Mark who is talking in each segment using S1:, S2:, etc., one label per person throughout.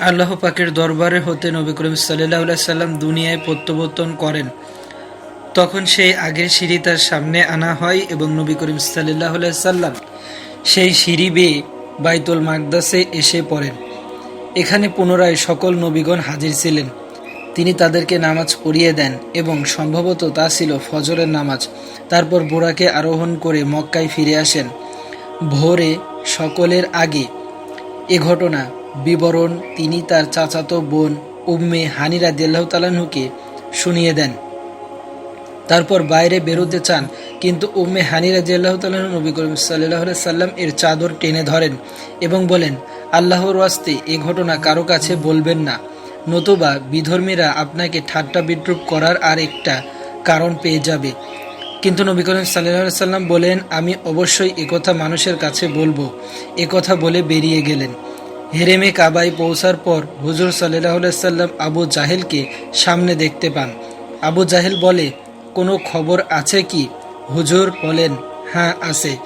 S1: আল্লাহ পাকের দরবারে হতে নবী করিম সাল্লাহ সাল্লাম দুনিয়ায় প্রত্যাবর্তন করেন। তখন সেই আগের সিঁড়ি তার সামনে আনা হয় এবং নবী করিম সাল্লাহ সাল্লাম সেই সিঁড়ি বেয়ে বাইতুল মাকদাসে এসে পড়েন। এখানে পুনরায় সকল নবীগণ হাজির ছিলেন। তিনি তাদেরকে নামাজ পড়িয়ে দেন এবং সম্ভবত তা ছিল ফজরের নামাজ। তারপর বোরাকে আরোহণ করে মক্কায় ফিরে আসেন। ভোরে সকলের আগে এ ঘটনা বিবরণ তিনি তার চাচাতো বোন উম্মে হানিরা দেল্লাহ শুনিয়ে দেন। তারপর বাইরে বেরোতে চান, কিন্তু উম্মে হানিরা জিয়াল্লাহ তাল্লাহ নবী করিম সাল্লাহ সাল্লাম এর চাদর টেনে ধরেন এবং বলেন, আল্লাহর ওয়াস্তে এ ঘটনা কারও কাছে বলবেন না। নতুবা বিধর্মীরা আপনাকে ঠাট্টা বিদ্রুপ করার আর একটা কারণ পেয়ে যাবে। কিন্তু নবী করিম সাল্লাহ সাল্লাম বলেন, আমি অবশ্যই একথা মানুষের কাছে বলব। একথা বলে বেরিয়ে গেলেন। হেরেমে কাবায় পৌঁছার পর হুজুর সাল্লাহ সাল্লাম আবু জাহেলকে সামনে দেখতে পান। আবু জাহেল বলে, কোনো খবর আছে কি? হুজুর বলেন হ্যাঁ আছে।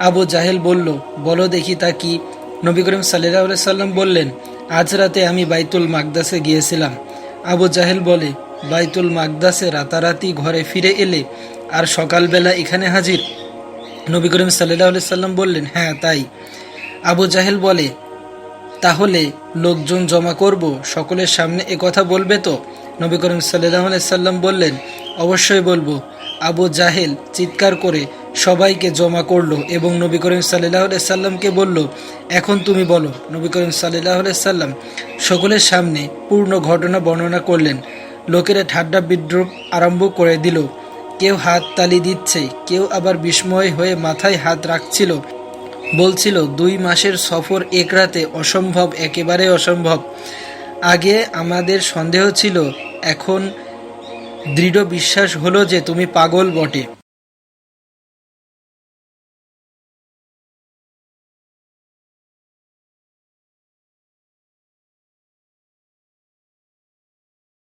S1: আবু জাহেল বলল, বলো দেখি তা কি? নবী করিম সাল্লাহ সাল্লাম বললেন, আজ রাতে আমি বাইতুল মাকদাসে গিয়েছিলাম। আবু জাহেল বলে, বাইতুল মাকদাসে রাতারাতি ঘরে ফিরে এলে আর সকালবেলা এখানে হাজির? নবী করিম সাল্লাহ সাল্লাম বললেন হ্যাঁ তাই। আবু জাহেল বলে তাহলে লোকজন জমা করব, সকলের সামনে এ কথা বলবে তো? নবী করিম সাল্লাহ সাল্লাম বললেন, অবশ্যই বলব। আবু জাহেল চিৎকার করে সবাইকে জমা করল এবং নবী করিম সাল্লাহ সাল্লামকে বলল, এখন তুমি বলো। নবী করিম সাল্লাহ সাল্লাম সকলের সামনে পূর্ণ ঘটনা বর্ণনা করলেন। লোকেরা ঠাড্ডা বিদ্রুপ আরম্ভ করে দিল। কেউ হাত তালি দিচ্ছে, কেউ আবার বিস্ময় হয়ে মাথায় হাত রাখছিল। বলছিল, দুই মাসের সফর এক রাতে অসম্ভব, একেবারে অসম্ভব। আগে আমাদের সন্দেহ ছিল, এখন দৃঢ় বিশ্বাস হলো যে তুমি পাগল বটে।